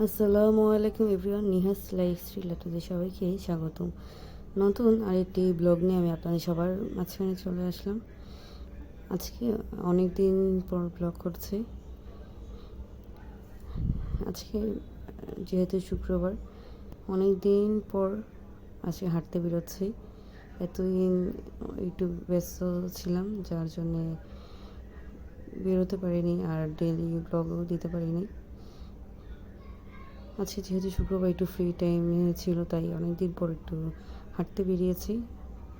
আসসালামু আলাইকুম everyone, নিহাস life style আপনাদের সবাইকে স্বাগতম। নতুন আরেকটি ব্লগ নিয়ে আমি আপনাদের সবার মাঝখানে চলে আসলাম। আজকে অনেক দিন পর ব্লগ করছি। আজকে যেহেতু শুক্রবার অনেক দিন পর আজকে হাঁটতে বেরোচ্ছি। এতদিন একটু ব্যস্ত ছিলাম, যার জন্যে বেরোতে পারিনি আর ডেলি ব্লগও দিতে পারিনি। আজকে যেহেতু শুক্রবার একটু ফ্রি টাইম ছিল, তাই অনেক দিন পর একটু হাঁটতে বেরিয়েছি।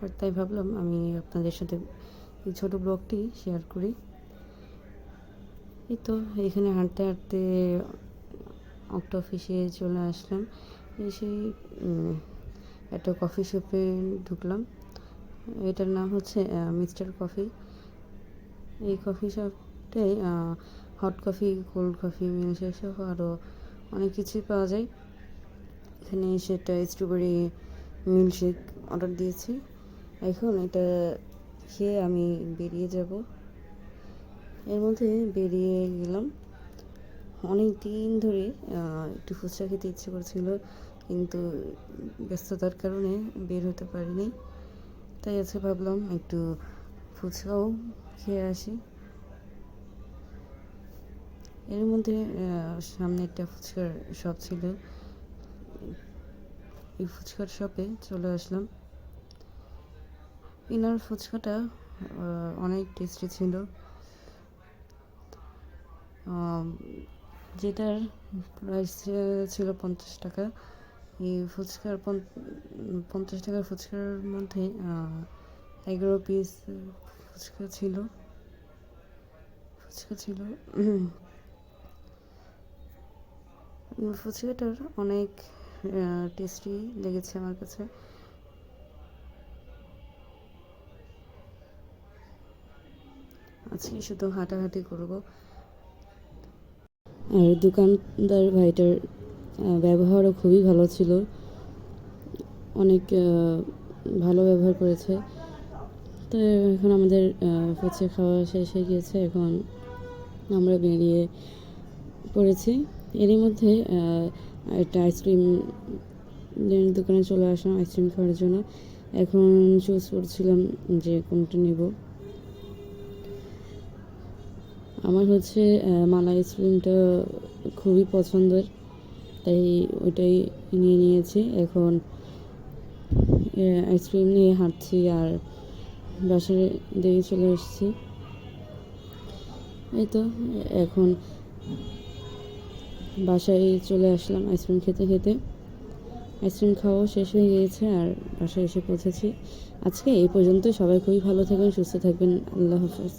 আর তাই ভাবলাম আমি আপনাদের সাথে এই ছোটো ব্লগটি শেয়ার করি। এই তো, এখানে হাঁটতে হাঁটতে অক্টো অফিসে চলে আসলাম। এসে একটা কফি শপে ঢুকলাম। এটার নাম হচ্ছে মিস্টার কফি। এই coffee শপটায় hot coffee cold coffee milkshake সহ আরও অনেক কিছুই পাওয়া যায়। এখানে সেটা স্ট্রবেরি মিল্কশেক অর্ডার দিয়েছি। এখন এটা খেয়ে আমি বেরিয়ে যাব। এর মধ্যে বেরিয়ে গেলাম। অনেক দিন ধরে একটু ফুচকা খেতে ইচ্ছে করছিল, কিন্তু ব্যস্ততার কারণে বের হতে পারিনি। তাই আজকে ভাবলাম একটু ফুচকাও খেয়ে আসি। এর মধ্যে সামনে একটা ফুচকার শপ ছিল। এই ফুচকার শপে চলে আসলাম। ইনার ফুচকাটা অনেক টেস্টি ছিল। যেটার প্রাইস ছিল পঞ্চাশ টাকা। এই ফুচকার পঞ্চাশ টাকার ফুচকার মধ্যে এগারো পিস ফুচকা ছিল। ফুচকা ছিল ফুচকাটার অনেক টেস্টি লেগেছে আমার কাছে। আজকে শুধু হাঁটাহাঁটি করব। আর দোকানদার ভাইটার ব্যবহারও খুবই ভালো ছিল। অনেক ভালো ব্যবহার করেছে। তো এখন আমাদের ফুচকা খাওয়া শেষ হয়ে গিয়েছে। এখন আমরা বেরিয়ে পড়েছি। এরই মধ্যে একটা আইসক্রিম দোকানে চলে আসলাম আইসক্রিম খাওয়ার জন্য। এখন চুজ করছিলাম যে কোনটা নেব। আমার হচ্ছে মালা আইসক্রিমটা খুবই পছন্দের, তাই ওইটাই নিয়ে নিয়েছি। এখন আইসক্রিম নিয়ে হাঁটছি আর বাসায় দিয়ে চলে এসেছি এই তো, এখন বাসায় চলে আসলাম আইসক্রিম খেতে খেতে। আইসক্রিম খাওয়া শেষ হয়ে গিয়েছে আর বাসায় এসে পৌঁছেছি। আজকে এই পর্যন্ত সবাই খুবই ভালো থাকবেন, সুস্থ থাকবেন। আল্লাহ হাফেজ।